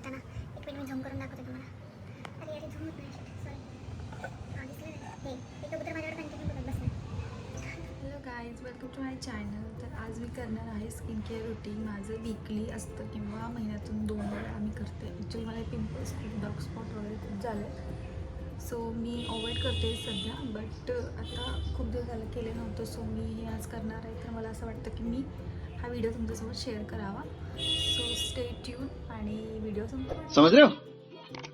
करताना. एक मिनिट मी झूम करून दाखवते तुम्हाला. अरे अरे झूम होत नाही. सॉरी हे कबूतर continue hello guys welcome to my channel तर आज मी करणार आहे स्किन केअर रुटीन माझं वीकली असतं किंवा महिन्यातून दोन वेळा आम्ही करते. ॲक्च्युली मला पिंपल्स खूप डॉग स्पॉट वगैरे खूप झाले सो मी अवॉइड करते सध्या बट आता खूप दिवस झालं केले नव्हतं. सो मी हे आज करणार आहे. तर मला असं वाटतं की मी हा व्हिडिओ तुमच्यासोबत शेअर करावा. सो स्टे ट्यून आणि व्हिडिओ समझ रहे हो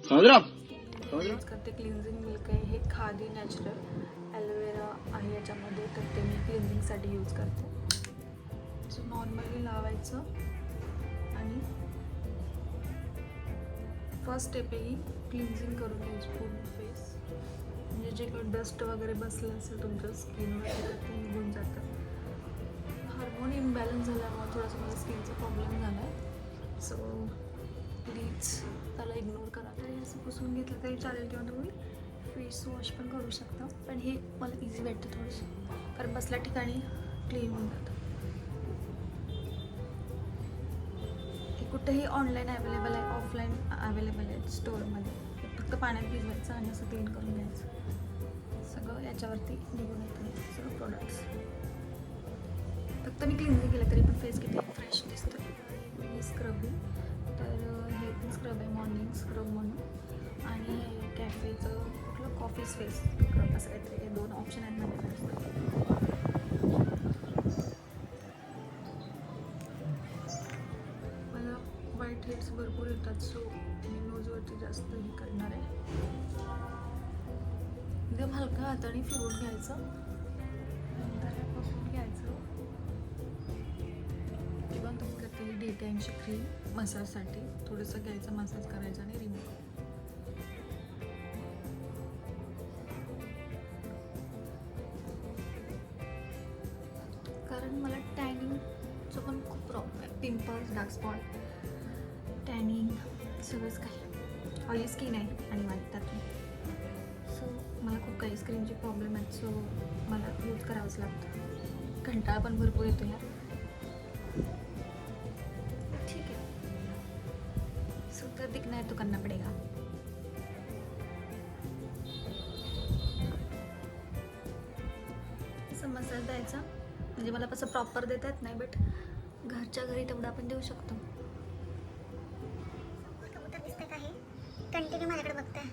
समझ रहे हो आप यूज करते. क्लिन्झिंग मिल्क आहे हे खादी नॅचरल ॲलोवेरा आहे याच्यामध्ये. तर ते मी क्लिन्झिंगसाठी यूज करते. सो नॉर्मली लावायचं. आणि फर्स्ट स्टेप आहे ही क्लिन्झिंग करून घ्यायची पूर्ण फेस म्हणजे जे काही डस्ट वगैरे बसलं असेल तुमच्या स्किनवर ते निघून जातं. हार्मोन इम्बॅलन्स झाल्यामुळे थोडासा माझा स्किनचा प्रॉब्लेम झाला आहे सो प्लीज त्याला इग्नोर करा. तरी असं पुसून घेतलं तरी चालेल किंवा तुम्ही. फेस वॉश पण करू शकता. पण हे मला इझी वाटतं थोडंसं. कारण बसल्या ठिकाणी क्लीन होऊन जातं. हे कुठेही ऑनलाईन अवेलेबल आहे ऑफलाईन अवेलेबल आहे स्टोअरमध्ये फक्त पाण्यात भिजवायचं आणि असं क्लीन करून घ्यायचं. सगळं याच्यावरती निघून येतं. सगळं प्रोडक्ट्स फक्त मी क्लिनिंग केलं तरी पण फेस स्क्रब आहे मॉर्निंग स्क्रब म्हणून. आणि कॅफेचं कुठलं? कॉफी स्पेस स्क्रब असं काहीतरी. हे दोन ऑप्शन आहेत माझ्याकडे मला वाईट हेड्स भरपूर येतात सो मी नोजवरती जास्त हे करणार आहे. एकदम हलका हाताने फिरवून घ्यायचं. नंतर घ्यायचं. किंवा तुम्ही करते डे टाईमची क्रीम मसाजसाठी थोडंसं घ्यायचं मसाज करायचं आणि रिमूव्ह कारण मला टॅनिंगचं पण खूप प्रॉब्लेम आहे. पिंपल्स डार्क स्पॉट टॅनिंग सगळंच काही ऑइली स्किन आहे आणि वाटतात सो मला खूप काही स्किनचे प्रॉब्लेम आहेत. सो मला यूज करावंच लागतं. कंटाळा पण भरपूर येतो यार. दिखना है तो करना पड़ेगा। असं मसाज द्यायचा म्हणजे मला कसं प्रॉपर देता येत नाही बट घरच्या घरी तेवढं आपण देऊ शकतो. कबूतर दिसतंय का हे? कंटिन्यू माझ्याकडे बघताय.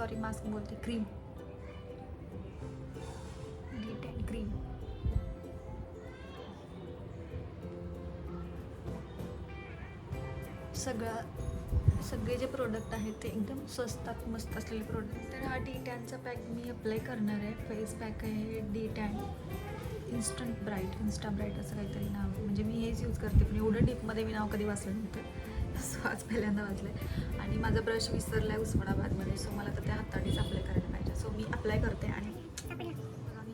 सॉरी मास्क बोलते क्रीम गिट अँड क्रीम सगळा सगळे जे प्रोडक्ट आहेत ते एकदम स्वस्तात मस्त असलेले प्रोडक्ट तर हा डी टॅनचा पॅक मी अप्लाय करणार आहे. फेस पॅक आहे detan instant bright insta bright असं काहीतरी नाव. आहे. म्हणजे मी हेच यूज करते पण एवढं डीपमध्ये मी नाव कधी वाचलं नव्हतं. सो आज पहिल्यांदा वाजलं आहे आणि माझा ब्रश विसरला आहे उस्मानाबादमध्ये सो मला तर त्या हातानेच अप्लाय करायला पाहिजे. सो मी अप्लाय करते आणि मी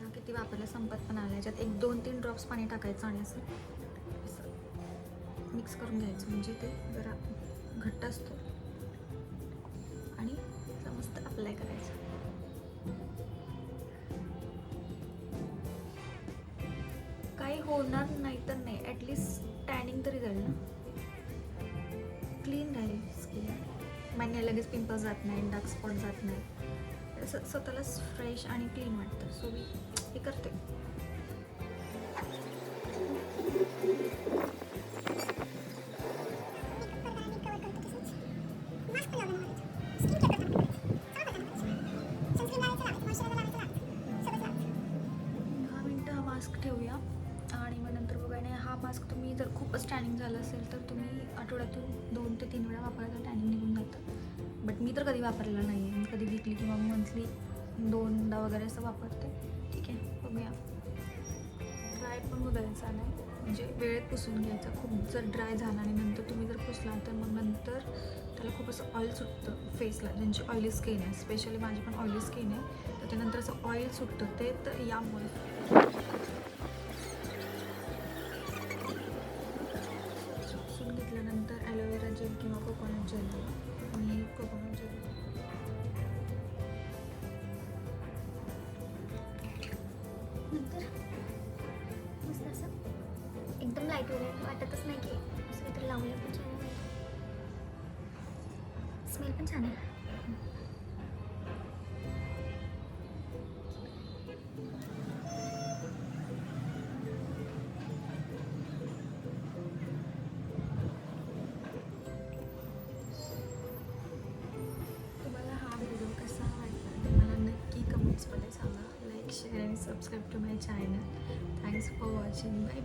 हा किती वापरला संपत पण आला याच्यात एक दोन तीन ड्रॉप्स पाणी टाकायचं आणि असं मिक्स करून घ्यायचं. म्हणजे ते जरा घट्ट असतो. आणि मस्त अप्लाय करायचं. काही होणार नाही तर नाही. ॲटलिस्ट टॅनिंग तरी जाईल ना. क्लीन राहील स्किन मान्य लगेच पिंपल्स जात नाही डार्क स्पॉट जात नाही. असं स्वतःला फ्रेश आणि क्लीन वाटतं. सो मी हे करते. दहा मास्क तुम्ही जर खूपच टॅनिंग झालं असेल तर तुम्ही आठवड्यातून दोन ते तीन वेळा वापरायचं टॅनिंग निघून जातं. बट मी तर कधी वापरलेला नाही आहे मी कधी विकली किंवा मंथली दोनदा वगैरे असं वापरते. ठीक आहे बघूया. ड्राय पण बघायचा नाही म्हणजे वेळेत पुसून घ्यायचा. खूप जर ड्राय झाला आणि नंतर तुम्ही जर पुसला तर मग नंतर त्याला खूप असं ऑइल सुटतं फेसला ज्यांची ऑइली स्किन आहे स्पेशली माझी पण ऑइली स्किन आहे तर त्यानंतर असं ऑइल सुटतं. ते तर यामुळे पुसून ॲलोवेरा जेल किंवा कोकोनट जेल मी कोकोनट जेल नंतर? मस्त असं? एकदम लाइट वगैरे. वाटतच नाही की असं काहीतरी लावलं पण छान स्मेल पण छान आहे. subscribe to my channel. Thanks for watching. Bye bye.